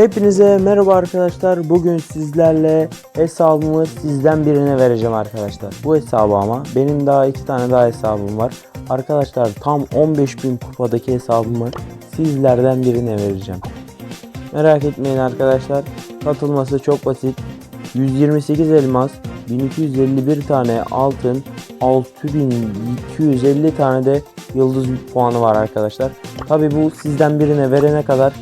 Hepinize merhaba arkadaşlar. Bugün sizlerle hesabımı sizden birine vereceğim arkadaşlar. Bu hesabı ama benim daha iki tane daha hesabım var. Arkadaşlar tam 15.000 kupadaki hesabımı sizlerden birine vereceğim. Merak etmeyin arkadaşlar. Katılması çok basit. 128 elmas, 1251 tane altın, 6250 tane de yıldız puanı var arkadaşlar. Tabi bu sizden birine verene kadar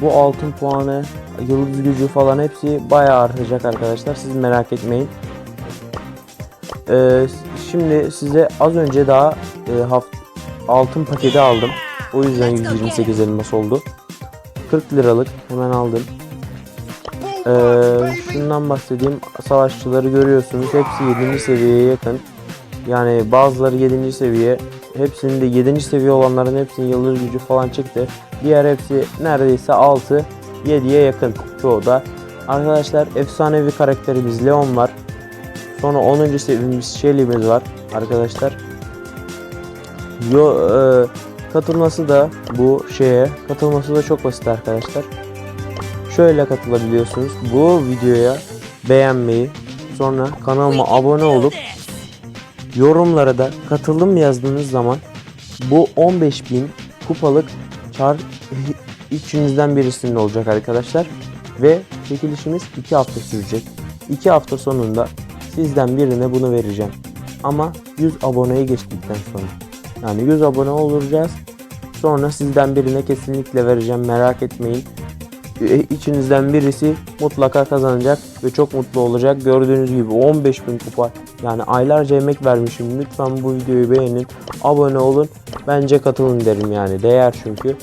bu altın puanı, yıldız gücü falan hepsi bayağı artacak arkadaşlar. Siz merak etmeyin. Ee, şimdi size az önce daha e, haft- altın paketi aldım. O yüzden 128 elmas oldu. 40 liralık hemen aldım. Ee, şundan bahsedeyim. Savaşçıları görüyorsunuz. Hepsi 7. seviyeye yakın. Yani bazıları 7. seviye. Hepsinin de 7. seviye olanların hepsinin yıldız gücü falan çıktı. Diğer hepsi neredeyse 6 7'ye yakın çoğu da. Arkadaşlar efsanevi karakterimiz Leon var. Sonra 10. seviyemiz Shelly'miz var arkadaşlar. Yo, e, katılması da bu şeye katılması da çok basit arkadaşlar. Şöyle katılabiliyorsunuz. Bu videoya beğenmeyi, sonra kanalıma abone olup yorumlara da katılım yazdığınız zaman bu 15.000 kupalık çar içinizden birisinin olacak arkadaşlar. Ve çekilişimiz 2 hafta sürecek. 2 hafta sonunda sizden birine bunu vereceğim. Ama 100 aboneyi geçtikten sonra. Yani 100 abone olacağız. Sonra sizden birine kesinlikle vereceğim merak etmeyin. İçinizden birisi mutlaka kazanacak ve çok mutlu olacak. Gördüğünüz gibi 15.000 kupa yani aylarca emek vermişim. Lütfen bu videoyu beğenin, abone olun. Bence katılın derim yani değer çünkü.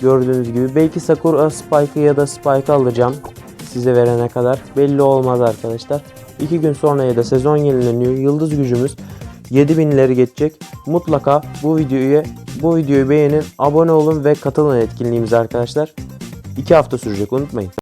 Gördüğünüz gibi belki Sakura Spike'ı ya da Spike alacağım size verene kadar. Belli olmaz arkadaşlar. 2 gün sonra ya da sezon yenileniyor. Yıldız gücümüz 7000'leri geçecek. Mutlaka bu videoyu bu videoyu beğenin, abone olun ve katılın etkinliğimize arkadaşlar. 2 hafta sürecek unutmayın.